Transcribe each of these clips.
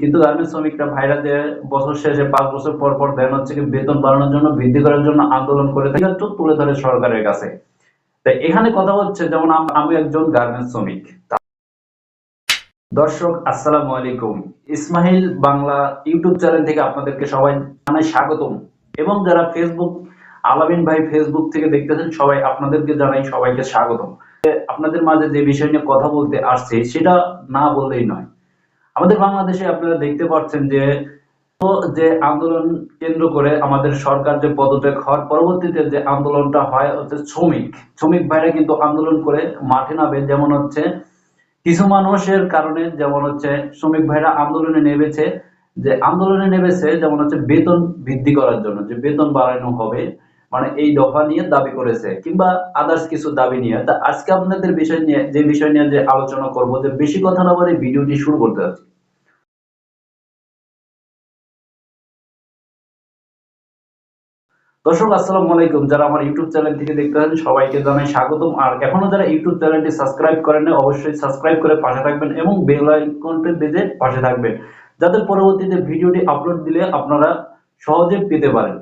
কিন্তু গার্মেন্টস শ্রমিকরা ভাইরা যে বছর শেষে পাঁচ বছর পর পর দেন হচ্ছে কি বেতন বাড়ানোর জন্য, বৃদ্ধি করার জন্য আন্দোলন করে থাকে। তুলে ধরে সরকারের কাছে। তো এখানে কথা হচ্ছে, যেমন আমি একজন গার্মেন্টস শ্রমিক। দর্শক, আসসালামু আলাইকুম। ইসমাইল বাংলা ইউটিউব চ্যানেল থেকে আপনাদেরকে সবাই জানাই স্বাগতম। এবং যারা ফেসবুক, আলামিন ভাই ফেসবুক থেকে দেখতেছেন, সবাই আপনাদেরকে জানাই সবাইকে স্বাগতম। আপনাদের মাঝে যে বিষয় নিয়ে কথা বলতে আসছে, সেটা না বললেই নয়। আমাদের বাংলাদেশে আপনারা দেখতে পাচ্ছেন যে যে আন্দোলন কেন্দ্র করে আমাদের সরকার যে পদত্যাগ হওয়ার পরবর্তীতে যে আন্দোলনটা হয়, হচ্ছে শ্রমিক। শ্রমিক ভাইরা কিন্তু আন্দোলন করে মাঠে নামে, যেমন হচ্ছে কিছু মানুষের কারণে, যেমন হচ্ছে শ্রমিক ভাইরা আন্দোলনে নেমেছে। যে আন্দোলনে নেমেছে, যেমন হচ্ছে বেতন বৃদ্ধি করার জন্য, যে বেতন বাড়ানো হবে। মানে এই দফা নিয়ে দাবি করেছে কিংবা আদার্স কিছু দাবি নিয়ে। তা আজকে আপনাদের বিষয় নিয়ে যে বিষয় নিয়ে যে আলোচনা করব যে বেশি কথা না বলে ভিডিওটি শুরু করতে যাচ্ছি। দর্শক আসসালামু আলাইকুম। যারা আমার ইউটিউব চ্যানেল থেকে দেখতেছেন সবাইকে জানাই স্বাগতম। আর এখনও যারা ইউটিউব চ্যানেলটি সাবস্ক্রাইব করেন নাই, অবশ্যই সাবস্ক্রাইব করে পাশে থাকবেন এবং বেল আইকনটি বেজে পাশে থাকবেন যাতে পরবর্তীতে ভিডিওটি আপলোড দিলে আপনারা সহজে পেতে পারেন।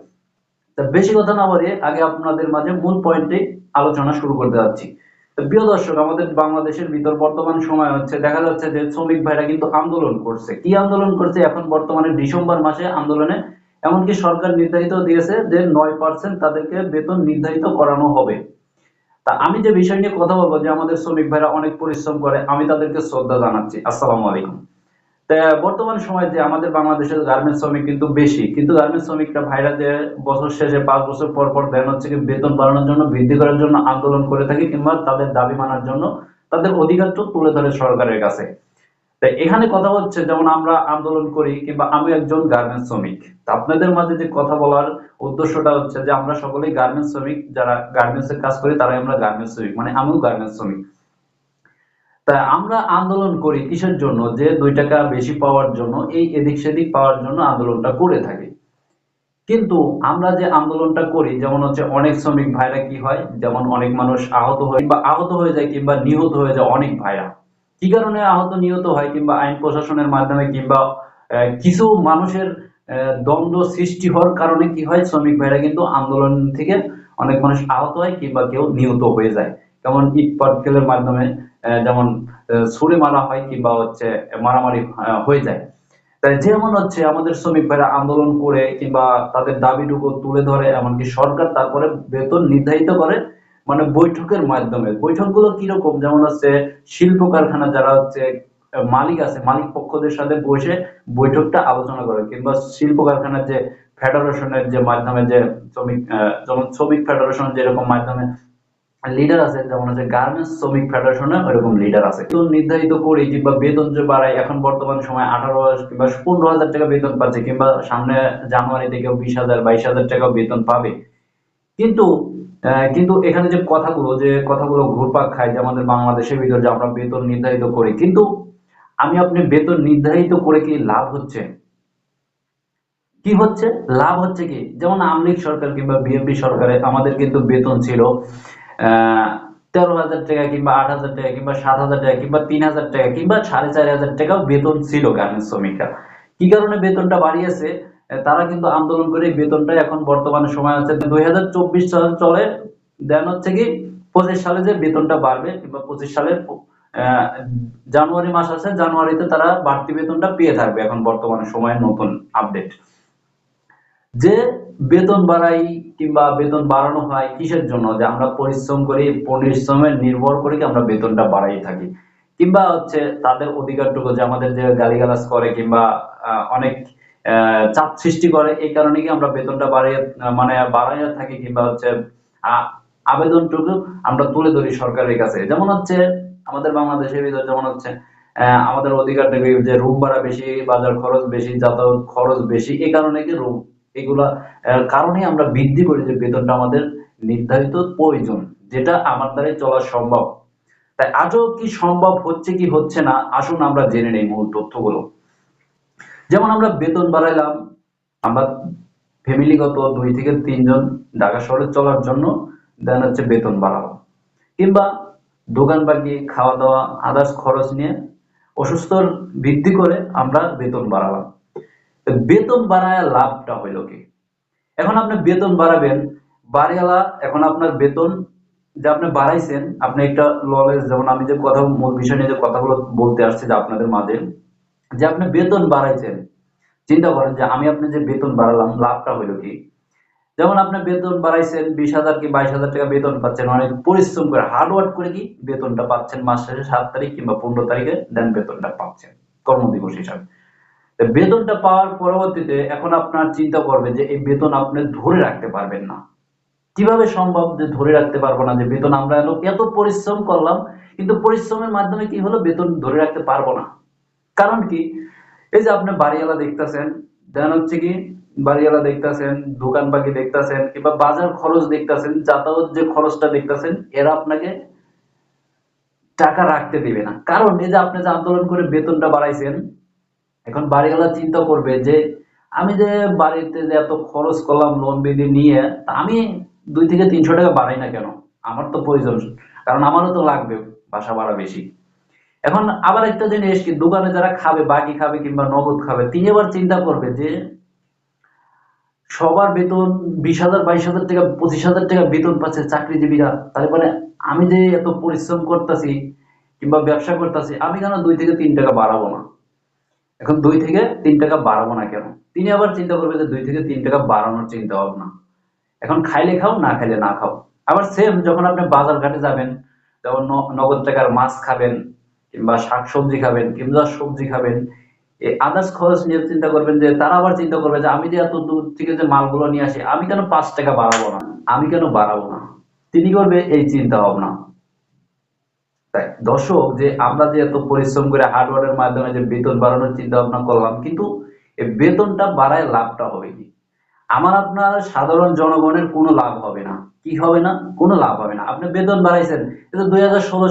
তা বেশি কথা না বাড়িয়ে আগে আপনাদের মাঝে মূল পয়েন্টে আলোচনা শুরু করতে যাচ্ছি। প্রিয় দর্শক, আমাদের বাংলাদেশের ভিতর বর্তমান সময় হচ্ছে, দেখা যাচ্ছে যে শ্রমিক ভাইরা কিন্তু আন্দোলন করছে। কি আন্দোলন করছে? এখন বর্তমানে ডিসেম্বর মাসে আন্দোলনে। এমনকি সরকার নির্ধারিত দিয়েছে যে নয় পার্সেন্ট তাদেরকে বেতন নির্ধারিত করানো হবে। তা আমি যে বিষয় নিয়ে কথা বলব, যে আমাদের শ্রমিক ভাইরা অনেক পরিশ্রম করে, আমি তাদেরকে শ্রদ্ধা জানাচ্ছি। আসসালামু আলাইকুম। বর্তমান সময়ে যে আমাদের বাংলাদেশের গার্মেন্টস শ্রমিক কিন্তু বেশি, কিন্তু গার্মেন্টস শ্রমিকরা ভাইরা যে বছর শেষে পাঁচ বছর পর পর দেন হচ্ছে কি বেতন বাড়ানোর জন্য, বৃদ্ধি করার জন্য আন্দোলন করে থাকে কিংবা তাদের দাবি মানার জন্য তাদের অধিকার তো তুলে ধরে সরকারের কাছে। তা এখানে কথা হচ্ছে, যেমন আমরা আন্দোলন করি কিংবা আমি একজন গার্মেন্টস শ্রমিক আপনাদের মাঝে যে কথা বলার উদ্দেশ্যটা হচ্ছে যে আমরা সকলেই গার্মেন্টস শ্রমিক, যারা গার্মেন্টস এর কাজ করি তারাই আমরা গার্মেন্টস শ্রমিক মানে আমিও গার্মেন্টস শ্রমিক। তা আমরা আন্দোলন করি কিসের জন্য? যে দুই টাকা বেশি পাওয়ার জন্য, এই এদিক সেদিক পাওয়ার জন্য আন্দোলনটা করে থাকি। কিন্তু আমরা যে আন্দোলনটা করি, যেমন হচ্ছে অনেক শ্রমিক ভাইরা কি হয়, যেমন অনেক মানুষ আহত হয় বা আহত হয়ে যায়, কিংবা নিহত হয়ে যায় অনেক ভাইরা। কি কারণে আহত নিহত হয়, কিংবা আইন প্রশাসনের মাধ্যমে, কিংবা কিছু মানুষের দ্বন্দ্ব সৃষ্টি হওয়ার কারণে কি হয়, শ্রমিক ভাইরা কিন্তু আন্দোলন থেকে অনেক মানুষ আহত হয়, কিংবা কেউ নিহত হয়ে যায়। যেমন ইট পাটকেলের মাধ্যমে যেমন ছুড়ে মারা হয় কিংবা হচ্ছে মারামারি হয়ে যায়। তাই যেমন হচ্ছে আমাদের শ্রমিক ভাইরা আন্দোলন করে কিংবা তাদের দাবিটুকু তুলে ধরে, এমনকি সরকার তারপরে বেতন নির্ধারিত করে মানে বৈঠকের মাধ্যমে। বৈঠকগুলো কীরকম? যেমন হচ্ছে শিল্প কারখানা যারা হচ্ছে মালিক আছে, মালিক পক্ষদের সাথে বসে বৈঠকটা আলোচনা করে, কিংবা শিল্প কারখানার যে ফেডারেশনের যে মাধ্যমে যে শ্রমিক যেমন শ্রমিক ফেডারেশন যেরকম মাধ্যমে লিডার আছে, যেমন হচ্ছে গার্মেন্টস শ্রমিক ফেডারেশনে ওরকম লিডার আছে। তো নির্ধারিত করি কিংবা বেতন যে বাড়ায়, এখন বর্তমান সময় আঠারো কিংবা পনেরো হাজার টাকা বেতন পাচ্ছে, কিংবা সামনে জানুয়ারি থেকে বিশ হাজার, বাইশ হাজার টাকা বেতন পাবে। কিন্তু কিন্তু এখানে যে কথাগুলো যে কথাগুলো ঘুরপাক খায় যে আমাদের বাংলাদেশের ভিতর যে আমরা বেতন নির্ধারিত করি, কিন্তু আমি আপনি বেতন নির্ধারিত করে কি লাভ হচ্ছে? কি হচ্ছে? লাভ হচ্ছে কি? যেমন আওয়ামী লীগ সরকার কিংবা বিএনপি সরকারে আমাদের কিন্তু বেতন ছিল তেরো হাজার টাকা কিংবা আট হাজার টাকা কিংবা সাত হাজার টাকা কিংবা তিন হাজার টাকা কিংবা সাড়ে চার হাজার টাকাও বেতন ছিল গার্মেন্টস শ্রমিকরা। কি কারণে বেতনটা বাড়িয়েছে? তারা কিন্তু আন্দোলন করে বেতনটা এখন বর্তমানে সময় হচ্ছে দুই হাজার চব্বিশ সাল চলে। দেন হচ্ছে কি, পঁচিশ সালে যে বেতনটা বাড়বে কিংবা পঁচিশ সালের জানুয়ারি মাস আছে, জানুয়ারিতে তারা বাড়তি বেতনটা পেয়ে থাকবে এখন বর্তমানে সময়ের নতুন আপডেট যে বেতন বাড়াই কিংবা বেতন বাড়ানো হয় কিসের জন্য? যে আমরা পরিশ্রম করি, পরিশ্রমের নির্ভর করে কি আমরা বেতনটা বাড়াই থাকি। কিংবা হচ্ছে তাদের অধিকারটুকু যে আমাদের যে গালিগালাজ করে কিংবা অনেক চাপ সৃষ্টি করে, এই কারণে কি আমরা বেতনটা বাড়িয়ে মানে বাড়াইয়া থাকি কিংবা হচ্ছে আবেদনটুকু আমরা তুলে ধরি সরকারের কাছে। যেমন হচ্ছে আমাদের বাংলাদেশের ভিতর যেমন হচ্ছে আমাদের অধিকার থেকে যে রুম ভাড়া বেশি, বাজার খরচ বেশি, যাতায়াত খরচ বেশি, এই কারণে কি রুম এগুলা কারণে আমরা বৃদ্ধি করি যে বেতনটা আমাদের নির্ধারিত প্রয়োজন, যেটা আমার দ্বারাই চলা সম্ভব। তাই আজও কি সম্ভব হচ্ছে কি হচ্ছে না, আসুন আমরা জেনে নেই মূল তথ্যগুলো। যেমন আমরা বেতন বাড়াইলাম, আমরা ফ্যামিলিগত দুই থেকে তিনজন ঢাকা শহরে চলার জন্য দেন হচ্ছে বেতন বাড়ালাম। কিংবা দোকান বাকি, খাওয়া দাওয়া আদার্স খরচ নিয়ে অসুস্থর বৃদ্ধি করে আমরা বেতন বাড়ালাম। বেতন বাড়ায় লাভটা হইল কি? এখন আপনি বেতন বাড়াবেন, বাড়িওয়ালা এখন আপনার বেতন যে আপনি বাড়াইছেন, আপনি একটা নলেজ যেমন আমি যে কথা, মূল বিষয় নিয়ে যে কথাগুলো বলতে আসছি যে আপনাদের মাঝে, যে আপনি বেতন বাড়াইছেন, চিন্তা করেন যে আমি আপনি যে বেতন বাড়ালাম, লাভটা হইল কি? যেমন আপনি বেতন বাড়াইছেন বিশ হাজার কি বাইশ হাজার টাকা বেতন পাচ্ছেন, অনেক পরিশ্রম করে হার্ড ওয়ার্ক করে কি বেতনটা পাচ্ছেন, মাস শেষে সাত তারিখ কিংবা পনেরো তারিখে দেন বেতনটা পাচ্ছেন, কর্মদিবস হিসাবে। বেতনটা পাওয়ার পরবর্তীতে এখন আপনার চিন্তা করবে যে এই বেতন আপনি ধরে রাখতে পারবেন না। কীভাবে সম্ভব যে ধরে রাখতে পারব না যে বেতন আমরা এলো? এত পরিশ্রম করলাম, কিন্তু পরিশ্রমের মাধ্যমে কি হলো? বেতন ধরে রাখতে পারব না। কারণ কি? এই যে আপনি বাড়িওয়ালা দেখতেছেন, দেন হচ্ছে কি, বাড়িওয়ালা দেখতেছেন, দোকান বাকি দেখতেছেন, কিংবা বাজার খরচ দেখতেছেন, যাতায়াত যে খরচটা দেখতেছেন, এরা আপনাকে টাকা রাখতে দিবে না। কারণ এই যে আপনি যে আন্দোলন করে বেতনটা বাড়াইছেন এখন বাড়িওয়ালা চিন্তা করবে যে, আমি যে বাড়িতে যে এত খরচ করলাম লোন বেঁধে নিয়ে, তা আমি দুই থেকে তিনশো টাকা বাড়াই না কেন? আমার তো প্রয়োজন, কারণ আমারও তো লাগবে বাসা ভাড়া বেশি। এখন আবার একটা জিনিস কি, দোকানে যারা খাবে, বাকি খাবে কিংবা নগদ খাবে, তিনি আবার চিন্তা করবে যে, সবার বেতন বিশ হাজার, বাইশ হাজার টাকা পঁচিশ হাজার টাকা বেতন পাচ্ছে চাকরিজীবীরা। তারপরে আমি যে এত পরিশ্রম করতেছি কিংবা ব্যবসা করতেছি, আমি কেন দুই থেকে তিন টাকা বাড়াবো না? এখন দুই থেকে তিন টাকা বাড়াবো না কেন? তিনি আবার চিন্তা করবে যে দুই থেকে তিন টাকা বাড়ানোর চিন্তা ভাবনা। এখন খাইলে খাও, না খাইলে না খাও। আবার সেম যখন আপনি বাজার ঘাটে যাবেন যেমন নগদ টাকার মাছ খাবেন, কিংবা শাক সবজি খাবেন, কিংবা সবজি খাবেন এই আদার্স খরচ নিয়ে চিন্তা করবেন যে তারা আবার চিন্তা করবে যে আমি যে এত দূর থেকে যে মালগুলো নিয়ে আসি, আমি কেন পাঁচ টাকা বাড়াবো না? আমি কেন বাড়াবো না? তিনি করবে এই চিন্তা ভাবনা। তাই দর্শক, যে আমরা যে এত পরিশ্রম করে হার্ডওয়ার্কের মাধ্যমে যে বেতন বাড়ানোর চিন্তা ভাবনা করলাম, কিন্তু এই বেতনটা বাড়ায় লাভটা হবে কি? আমার আপনার সাধারণ জনগণের কোনো লাভ হবে না। কি হবে না? কোনো লাভ হবে না। আপনি বেতন বাড়াইছেন কিন্তু দুই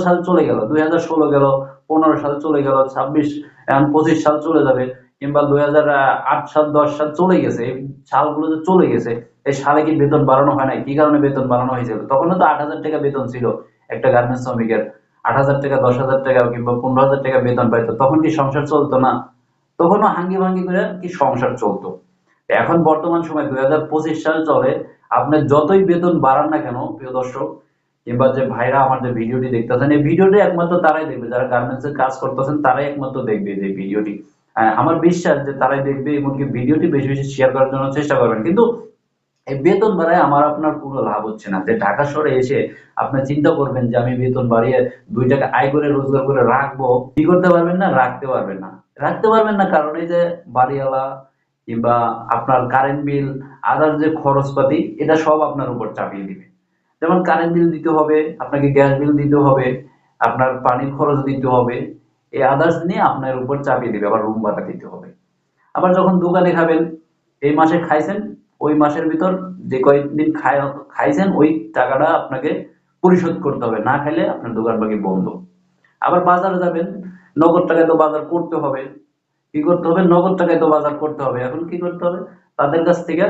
সাল চলে গেল। দুই হাজার ষোলো গেল, পনেরো সাল চলে গেল, ছাব্বিশ, এখন পঁচিশ সাল চলে যাবে, কিংবা দুই হাজার আট সাল, দশ সাল চলে গেছে। এই সালগুলো যে চলে গেছে, এই সালে কি বেতন বাড়ানো হয় নাই? কি কারণে বেতন বাড়ানো হয়েছিল? তখন তো আট হাজার টাকা বেতন ছিল একটা গার্মেন্টস শ্রমিকের। আট হাজার টাকা, দশ হাজার টাকা কিংবা পনেরো হাজার টাকা বেতন পাইতো, তখন কি সংসার চলতো না? তখনও হাঙ্গি ভাঙ্গি করে কি সংসার চলতো। এখন বর্তমান সময় দুই হাজার পঁচিশ সাল চলে, আপনি যতই বেতন বাড়ান না কেন, প্রিয় দর্শক, কিংবা যে ভাইরা আমার যে ভিডিওটি দেখতেছেন, এই ভিডিওটি একমাত্র তারাই দেখবে। যারা গার্মেন্টস এর কাজ করতেছেন, তারাই একমাত্র দেখবে যে ভিডিওটি। আমার বিশ্বাস যে তারাই দেখবে, এমনকি ভিডিওটি বেশি বেশি শেয়ার করার জন্য চেষ্টা করবেন। কিন্তু এই বেতন বাড়ায় আমার আপনার কোনো লাভ হচ্ছে না। যে ঢাকা শহরে এসে আপনি চিন্তা করবেন যে আমি বেতন বাড়িয়ে দুই টাকা আয় করে রোজগার করে রাখব, কি করতে পারবেন না? রাখতে পারবেন না। রাখতে পারবেন না কারণ এই যে বাড়িওয়ালা কিংবা আপনার কারেন্ট বিল আদার যে খরচপাতি, এটা সব আপনার উপর চাপিয়ে দিবে। যেমন কারেন্ট বিল দিতে হবে, আপনাকে গ্যাস বিল দিতে হবে, আপনার পানির খরচ দিতে হবে, এই আদার্স নিয়ে আপনার উপর চাপিয়ে দিবে, আবার রুম ভাড়া দিতে হবে। আবার যখন দোকানে খাবেন, এই মাসে খাইছেন ওই মাসের ভিতর যে কয়েকদিন খাই খাইছেন, ওই টাকাটা আপনাকে পরিশোধ করতে হবে। না খাইলে আপনার দোকান বাকি বন্ধ। আবার বাজারে যাবেন, নগদ টাকায় তো বাজার করতে হবে। কি করতে হবে? নগদ টাকায় তো বাজার করতে হবে। এখন কি করতে হবে? তাদের কাছ থেকে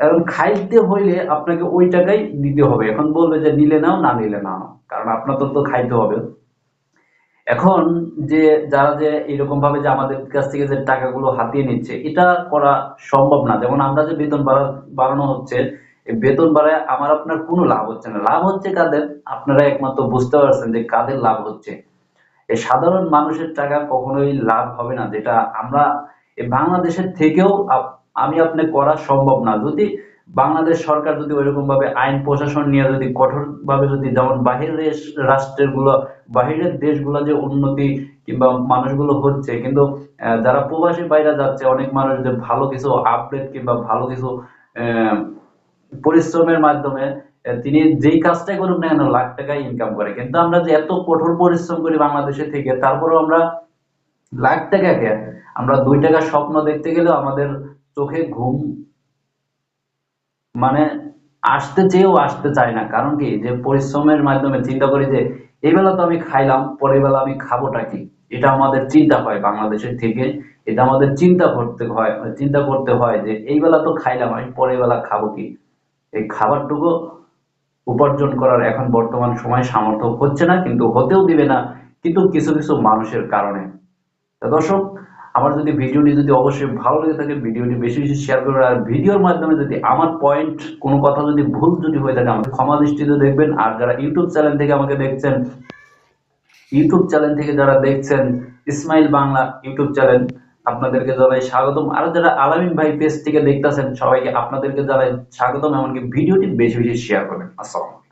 এখন খাইতে হইলে আপনাকে ওই টাকাই দিতে হবে। এখন বলবে যে নিলে নাও, না নিলে নাও। কারণ আপনার তো তো খাইতে হবে। এখন যে, যারা যে এরকম ভাবে যে আমাদের কাছ থেকে যে টাকাগুলো হাতিয়ে নিচ্ছে, এটা করা সম্ভব না। যেমন আমরা যে বেতন বাড়া, বাড়ানো হচ্ছে বেতন বাড়ায় আমার আপনার কোনো লাভ হচ্ছে না। লাভ হচ্ছে কাদের? আপনারা একমাত্র বুঝতে পারছেন যে কাদের লাভ হচ্ছে। এই সাধারণ মানুষের টাকা কখনোই লাভ হবে না, যেটা আমরা বাংলাদেশের থেকেও আমি আপনি করা সম্ভব না। যদি বাংলাদেশ সরকার যদি ওইরকম ভাবে আইন, প্রশাসন নিয়ে যদি কঠোর ভাবে যদি যেমন বাহিরের রাষ্ট্রেরগুলো বাহিরের দেশগুলো যে উন্নতি কিংবা মানুষগুলো হচ্ছে, কিন্তু যারা প্রবাসী বাইরে যাচ্ছে, অনেক মানুষ যে ভালো কিছু আপডেট কিংবা ভালো কিছু পরিশ্রমের মাধ্যমে তিনি যেই কাজটাই করুন না কেন, লাখ টাকা ইনকাম করে। কিন্তু আমরা যে এত কঠোর পরিশ্রম করি বাংলাদেশে থেকে, তারপরেও আমরা লাখ টাকাকে আমরা দুই টাকা স্বপ্ন দেখতে গেলেও আমাদের চোখে ঘুম মানে আসতে চেয়েও আসতে চায় না। কারণ কি? যে পরিশ্রমের মাধ্যমে চিন্তা করি যে, এই বেলা তো আমি খাইলাম, পরের বেলা আমি খাবোটা কি? এটা আমাদের চিন্তা হয় বাংলাদেশের থেকে। এটা আমাদের চিন্তা করতে হয়, চিন্তা করতে হয় যে, এই বেলা তো খাইলাম, আমি পরের বেলা খাব কি? এই খাবারটুকু উপার্জন করার এখন বর্তমান সময় সামর্থ্য হচ্ছে না, কিন্তু হতেও দিবে না, কিন্তু কিছু কিছু মানুষের কারণে। দর্শক আমার যদি ভিডিওটি যদি অবশ্যই ভালো লেগে থাকে, ভিডিওটি বেশি বেশি শেয়ার করবেন। আর ভিডিওর মাধ্যমে যদি আমার পয়েন্ট কোনো কথা যদি ভুল যদি হয়ে থাকে, আমাকে ক্ষমা দৃষ্টিতে দেখবেন। আর যারা ইউটিউব চ্যানেল থেকে আমাকে দেখছেন ইউটিউব চ্যানেল থেকে যারা দেখছেন ইসমাইল বাংলা ইউটিউব চ্যানেল আপনাদেরকে জানাই স্বাগতম। আর যারা আলামিন ভাই পেজ থেকে দেখতেছেন, সবাইকে আপনাদেরকে জানাই স্বাগতম। এমনকি ভিডিওটি বেশি বেশি শেয়ার করবেন। আসসালাম